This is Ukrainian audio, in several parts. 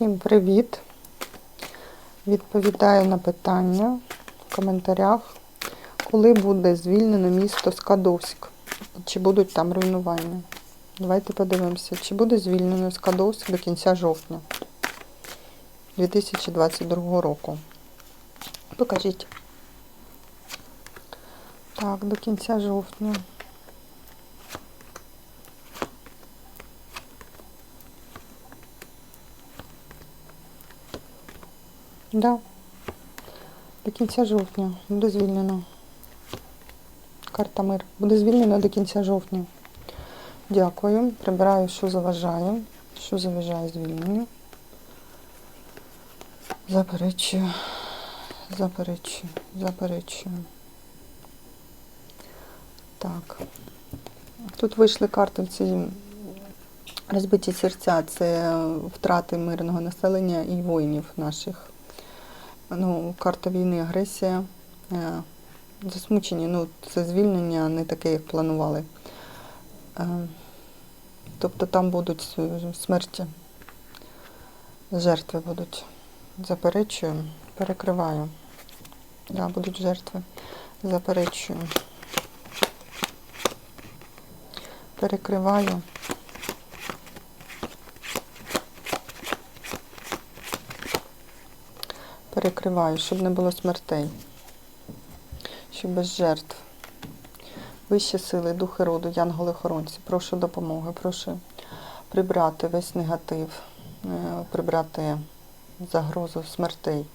Всім привіт! Відповідаю на питання в коментарях, коли буде звільнено місто Скадовськ, чи будуть там руйнування. Давайте подивимося, чи буде звільнено Скадовськ до кінця жовтня 2022 року. Покажіть. Так, до кінця жовтня. Да. До кінця жовтня буде звільнено. Карта мир. Буде звільнено до кінця жовтня. Дякую. Прибираю, що заважає. Що заважає звільненню. Заперечую. Заперечую. Заперечую. Так. Тут вийшли карти ці розбиті серця. Це втрати мирного населення і воїнів наших ну, карта війни, агресія, е, засмучені, ну, це звільнення не таке, як планували. Е, Тобто там будуть смерті, жертви будуть. Заперечую, перекриваю. Да, будуть жертви. Заперечую. Перекриваю. Перекриваю, щоб не було смертей, щоб без жертв. Вищі сили, духи роду, янголи-хоронці, прошу допомоги, прошу прибрати весь негатив, е, прибрати загрозу смертей.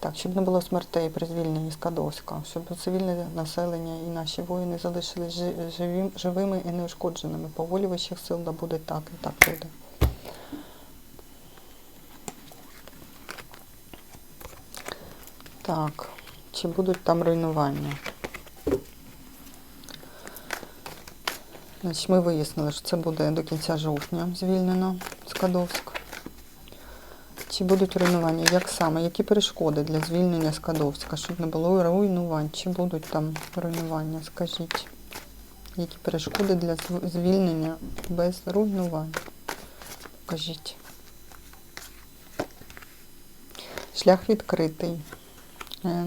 Так, щоб не було смертей при звільненні з Кадовська, щоб цивільне населення і наші воїни залишились живими і неушкодженими. По волі вищих сил да буде так і так буде. Так, чи будуть там руйнування? Значить, ми вияснили, що це буде до кінця жовтня звільнено Скадовськ. Чи будуть руйнування? Як саме? Які перешкоди для звільнення Скадовська? Щоб не було руйнувань? Чи будуть там руйнування? Скажіть. Які перешкоди для звільнення без руйнувань? Покажіть. Шлях відкритий. Е,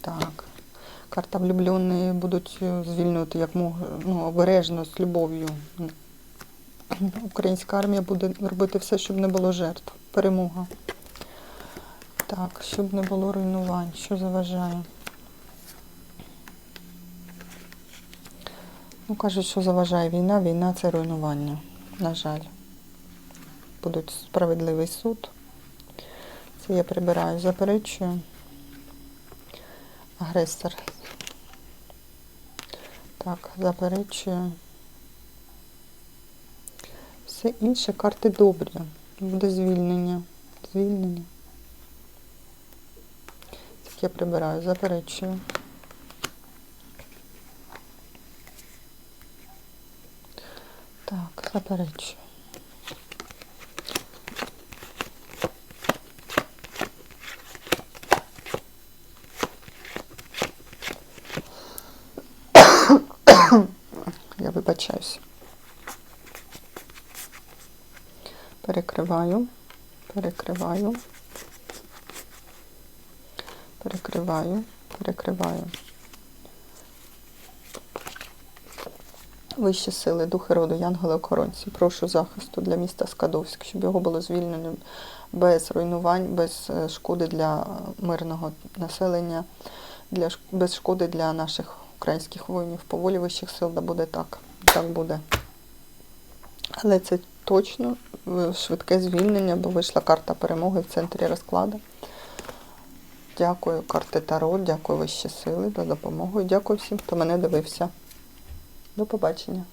Так. Карта влюблені будуть е, звільнювати як мог, ну, обережно, з любов'ю. Українська армія буде робити все, щоб не було жертв. Перемога. Так, щоб не було руйнувань. Що заважає? Ну, кажуть, що заважає війна. Війна це руйнування. На жаль. Буде справедливий суд. Це я прибираю, заперечую. Агресор. Так, заперечую. Все інше карти добрі. Буде звільнення. Звільнення. Так я прибираю, заперечую. Так, заперечую. Я вибачаюсь. Перекриваю, перекриваю, перекриваю, перекриваю. Вищі сили, духи роду, янголи охоронці. Прошу захисту для міста Скадовськ, щоб його було звільнено без руйнувань, без е, шкоди для мирного населення, для, без шкоди для наших українських воїнів. По волі вищих сил да буде так. Так буде. Але це точно е, швидке звільнення, бо вийшла карта перемоги в центрі розкладу. Дякую, карти Таро, дякую вищі сили за допомогу. Дякую всім, хто мене дивився. До побачення.